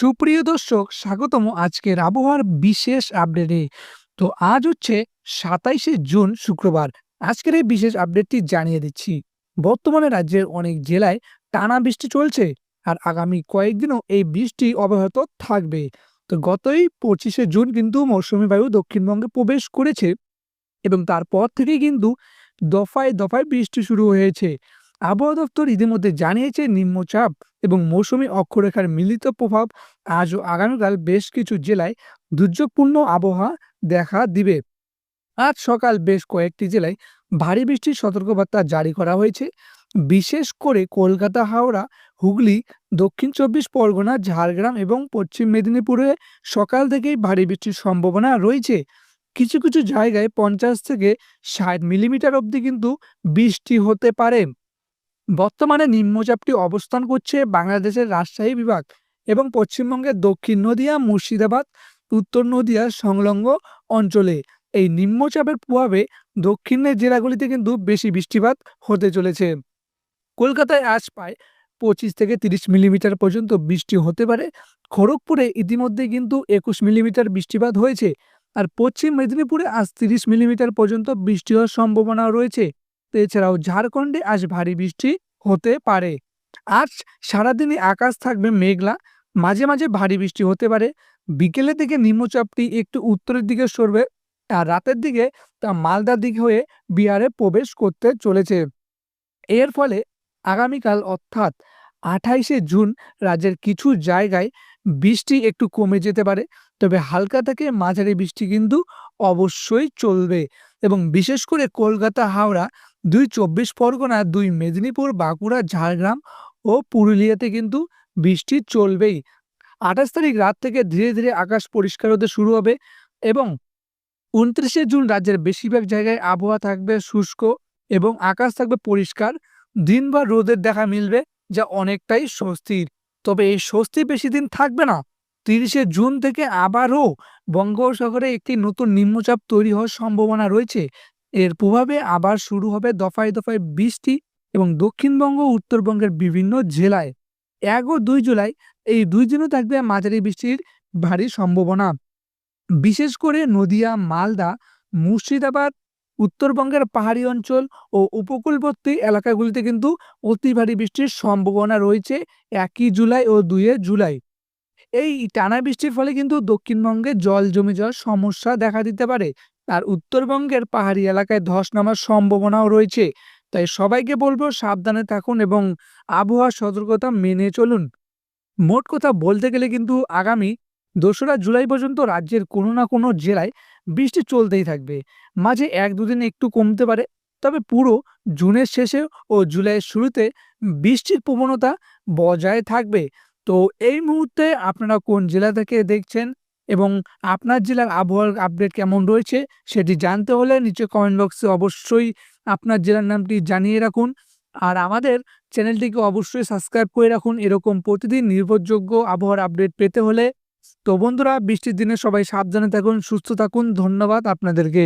সুপ্রিয় দর্শক, স্বাগতম আজকের আবহাওয়ার বিশেষ আপডেটে। তো আজ হচ্ছে সাতাইশে জুন শুক্রবার। আজকের এই বিশেষ আপডেটটি জানিয়ে দিচ্ছি। বর্তমানে রাজ্যের অনেক জেলায় টানা বৃষ্টি চলছে আর আগামী কয়েকদিনও এই বৃষ্টি অব্যাহত থাকবে। তো গতই পঁচিশে জুন কিন্তু মৌসুমী বায়ু দক্ষিণবঙ্গে প্রবেশ করেছে এবং তারপর থেকেই কিন্তু দফায় দফায় বৃষ্টি শুরু হয়েছে। আবহাওয়া দপ্তর ইতিমধ্যে জানিয়েছে নিম্নচাপ এবং মৌসুমি অক্ষরেখার মিলিত প্রভাব আজ ও আগামীকাল বেশ কিছু জেলায় দুর্যোগপূর্ণ আবহাওয়া দেখা দিবে। আজ সকাল বেশ কয়েকটি জেলায় ভারী বৃষ্টির সতর্কবার্তা জারি করা হয়েছে। বিশেষ করে কলকাতা, হাওড়া, হুগলি, দক্ষিণ চব্বিশ পরগনা, ঝাড়গ্রাম এবং পশ্চিম মেদিনীপুরে সকাল থেকেই ভারী বৃষ্টির সম্ভাবনা রয়েছে। কিছু কিছু জায়গায় পঞ্চাশ থেকে ষাট মিলিমিটার অবধি কিন্তু বৃষ্টি হতে পারে। বর্তমানে নিম্নচাপটি অবস্থান করছে বাংলাদেশের রাজশাহী বিভাগ এবং পশ্চিমবঙ্গের দক্ষিণ নদিয়া, মুর্শিদাবাদ, উত্তর নদিয়া, সংলগ্ন অঞ্চলে। এই নিম্নচাপের প্রভাবে দক্ষিণের জেলাগুলিতে কিন্তু বেশি বৃষ্টিপাত হতে চলেছে। কলকাতায় আজ প্রায় পঁচিশ থেকে তিরিশ মিলিমিটার পর্যন্ত বৃষ্টি হতে পারে। খড়গপুরে ইতিমধ্যে কিন্তু একুশ মিলিমিটার বৃষ্টিপাত হয়েছে। আর পশ্চিম মেদিনীপুরে আজ তিরিশ মিলিমিটার পর্যন্ত বৃষ্টি হওয়ার সম্ভাবনা রয়েছে। এছাড়াও ঝাড়খণ্ডে আজ ভারী বৃষ্টি হতে পারে। আজ সারাদিনই আকাশ থাকবে মেঘলা, মাঝে মাঝে ভারী বৃষ্টি হতে পারে। বিকেলের দিকে নিম্নচাপটি একটু উত্তরের দিকে সরবে আর রাতের দিকে তা মালদার দিকে হয়ে বিহারে প্রবেশ করতে চলেছে। এর ফলে আগামীকাল অর্থাৎ আঠাইশে জুন রাজ্যের কিছু জায়গায় বৃষ্টি একটু কমে যেতে পারে, তবে হালকা থেকে মাঝারি বৃষ্টি কিন্তু অবশ্যই চলবে। এবং বিশেষ করে কলকাতা, হাওড়া দুই চব্বিশ পরগনা, দুই মেদিনীপুর, বাঁকুড়া, ঝাড়গ্রাম ও পুরুলিয়াতে কিন্তু বৃষ্টি চলবেই। আঠাশ তারিখ রাত থেকে ধীরে ধীরে আকাশ পরিষ্কার হতে শুরু হবে এবং উনত্রিশে জুন রাজ্যের বেশিরভাগ জায়গায় আবহাওয়া থাকবে শুষ্ক এবং আকাশ থাকবে পরিষ্কার। দিন বা রোদের দেখা মিলবে, যা অনেকটাই স্বস্তির। তবে এই স্বস্তি বেশি দিন থাকবে না। তিরিশে জুন থেকে আবারও বঙ্গোপসাগরে একটি নতুন নিম্নচাপ তৈরি হওয়ার সম্ভাবনা রয়েছে। এর প্রভাবে আবার শুরু হবে দফায় দফায় বৃষ্টি এবং দক্ষিণবঙ্গ উত্তরবঙ্গের বিভিন্ন জেলায়। এক ও দুই জুলাই এই দুই দিনও থাকবে মাঝারি বৃষ্টির ভারী সম্ভাবনা। বিশেষ করে নদিয়া, মালদা, মুর্শিদাবাদ, উত্তরবঙ্গের পাহাড়ি অঞ্চল ও উপকূলবর্তী এলাকাগুলিতে কিন্তু অতি ভারী বৃষ্টির সম্ভাবনা রয়েছে একই জুলাই ও দুইয়ে জুলাই। এই টানা বৃষ্টির ফলে কিন্তু দক্ষিণবঙ্গে জল জমে যাওয়ার সমস্যা দেখা দিতে পারে। আর উত্তরবঙ্গের পাহাড়ি এলাকায় ধস নামার সম্ভাবনাও রয়েছে। তাই সবাইকে বলব সাবধানে থাকুন এবং আবহাওয়ার সতর্কতা মেনে চলুন। মোট কথা বলতে গেলে কিন্তু আগামী দোসরা জুলাই পর্যন্ত রাজ্যের কোনো না কোনো জেলায় বৃষ্টি চলতেই থাকবে। মাঝে এক দুদিন একটু কমতে পারে, তবে পুরো জুনের শেষে ও জুলাইয়ের শুরুতে বৃষ্টির প্রবণতা বজায় থাকবে। তো এই মুহূর্তে আপনারা কোন জেলা থেকে দেখছেন এবং আপনার জেলার আবহাওয়ার আপডেট কেমন রয়েছে সেটি জানতে হলে নিচে কমেন্ট বক্সে অবশ্যই আপনার জেলার নামটি জানিয়ে রাখুন। আর আমাদের চ্যানেলটিকে অবশ্যই সাবস্ক্রাইব করে রাখুন। এরকম প্রতিদিন নির্ভরযোগ্য আবহাওয়ার আপডেট পেতে হলে। তো বন্ধুরা, বৃষ্টির দিনে সবাই সাবধানে থাকুন, সুস্থ থাকুন। ধন্যবাদ আপনাদেরকে।